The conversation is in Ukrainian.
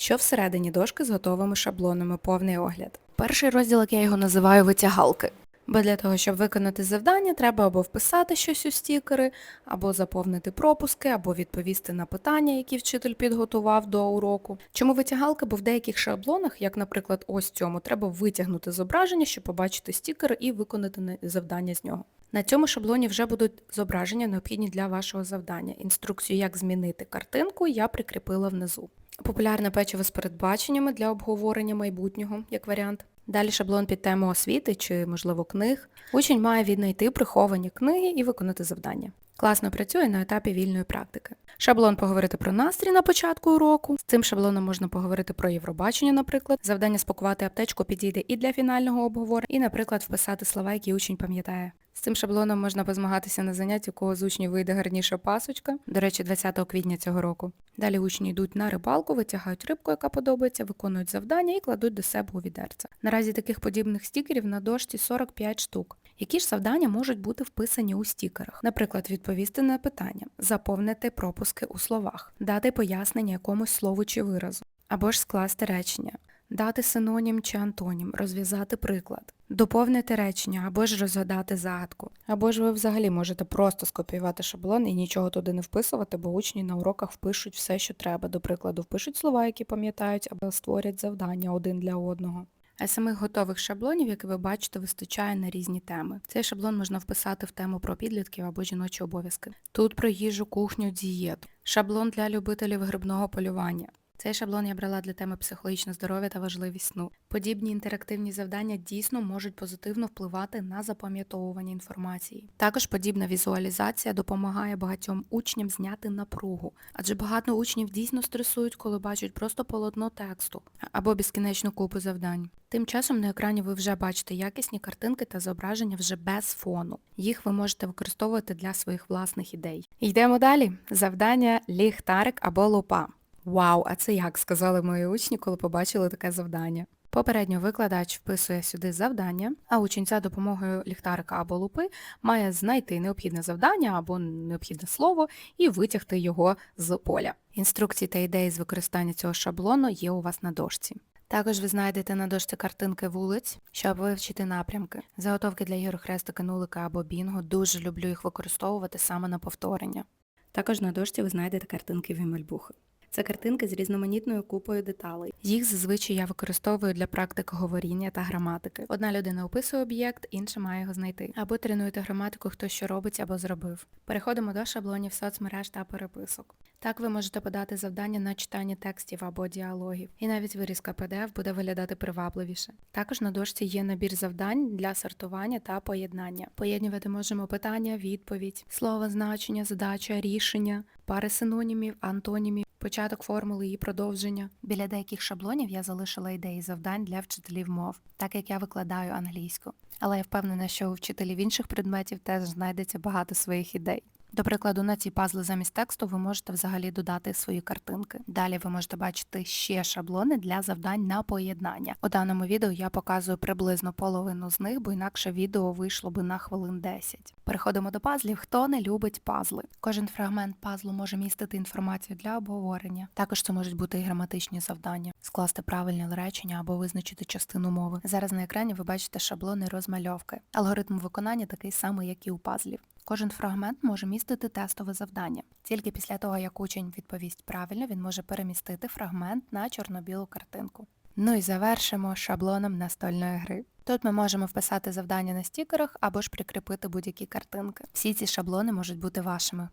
Що всередині дошки з готовими шаблонами, повний огляд. Перший розділ, як я його називаю, витягалки. Бо для того, щоб виконати завдання, треба або вписати щось у стікери, або заповнити пропуски, або відповісти на питання, які вчитель підготував до уроку. Чому витягалки? Бо в деяких шаблонах, як, наприклад, ось цьому, треба витягнути зображення, щоб побачити стікер і виконати завдання з нього. На цьому шаблоні вже будуть зображення, необхідні для вашого завдання. Інструкцію, як змінити картинку, я прикріпила внизу. Популярне печиво з передбаченнями для обговорення майбутнього, як варіант. Далі шаблон під тему освіти чи, можливо, книг. Учень має віднайти приховані книги і виконати завдання. Класно працює на етапі вільної практики. Шаблон поговорити про настрій на початку уроку. З цим шаблоном можна поговорити про Євробачення, наприклад. Завдання спакувати аптечку підійде і для фінального обговорення, і, наприклад, вписати слова, які учень пам'ятає. З цим шаблоном можна позмагатися на занятті, у кого з учнів вийде гарніша пасочка. До речі, 20 квітня цього року. Далі учні йдуть на рибалку, витягають рибку, яка подобається, виконують завдання і кладуть до себе у відерце. Наразі таких подібних стікерів на дошці 45 штук. Які ж завдання можуть бути вписані у стікерах? Наприклад, відповісти на питання, заповнити пропуски у словах, дати пояснення якомусь слову чи виразу, або ж скласти речення, дати синонім чи антонім, розв'язати приклад, доповнити речення або ж розгадати загадку. Або ж ви взагалі можете просто скопіювати шаблон і нічого туди не вписувати, бо учні на уроках впишуть все, що треба. До прикладу, впишуть слова, які пам'ятають, або створять завдання один для одного. А самих готових шаблонів, як ви бачите, вистачає на різні теми. Цей шаблон можна вписати в тему про підлітків або жіночі обов'язки. Тут про їжу, кухню, дієту. Шаблон для любителів грибного полювання. Цей шаблон я брала для теми психологічне здоров'я та важливість сну. Подібні інтерактивні завдання дійсно можуть позитивно впливати на запам'ятовування інформації. Також подібна візуалізація допомагає багатьом учням зняти напругу, адже багато учнів дійсно стресують, коли бачать просто полотно тексту або безкінечну купу завдань. Тим часом на екрані ви вже бачите якісні картинки та зображення вже без фону. Їх ви можете використовувати для своїх власних ідей. Йдемо далі. Завдання ліхтарик або лупа. Вау, а це як сказали мої учні, коли побачили таке завдання. Попередньо викладач вписує сюди завдання, а учень за допомогою ліхтарика або лупи має знайти необхідне завдання або необхідне слово і витягти його з поля. Інструкції та ідеї з використання цього шаблону є у вас на дошці. Також ви знайдете на дошці картинки вулиць, щоб вивчити напрямки. Заготовки для ігор хрестики, нулика або бінго. Дуже люблю їх використовувати саме на повторення. Також на дошці ви знайдете картинки Вімельбухи. Це картинки з різноманітною купою деталей. Їх зазвичай я використовую для практики говоріння та граматики. Одна людина описує об'єкт, інша має його знайти. Або тренуєте граматику, хто що робить або зробив. Переходимо до шаблонів соцмереж та переписок. Так ви можете подати завдання на читання текстів або діалогів, і навіть вирізка PDF буде виглядати привабливіше. Також на дошці є набір завдань для сортування та поєднання. Поєднувати можемо питання, відповідь, слово, значення, задача, рішення, пари синонімів, антонімів, початок формули і продовження. Біля деяких шаблонів я залишила ідеї завдань для вчителів мов, так як я викладаю англійську. Але я впевнена, що у вчителів інших предметів теж знайдеться багато своїх ідей. До прикладу, на ці пазли замість тексту ви можете взагалі додати свої картинки. Далі ви можете бачити ще шаблони для завдань на поєднання. У даному відео я показую приблизно половину з них, бо інакше відео вийшло би на хвилин 10. Переходимо до пазлів. Хто не любить пазли? Кожен фрагмент пазлу може містити інформацію для обговорення. Також це можуть бути і граматичні завдання, скласти правильне речення або визначити частину мови. Зараз на екрані ви бачите шаблони розмальовки. Алгоритм виконання такий самий, як і у пазлів. Кожен фрагмент може містити тестове завдання. Тільки після того, як учень відповість правильно, він може перемістити фрагмент на чорно-білу картинку. Ну і завершимо шаблоном настольної гри. Тут ми можемо вписати завдання на стікерах або ж прикріпити будь-які картинки. Всі ці шаблони можуть бути вашими.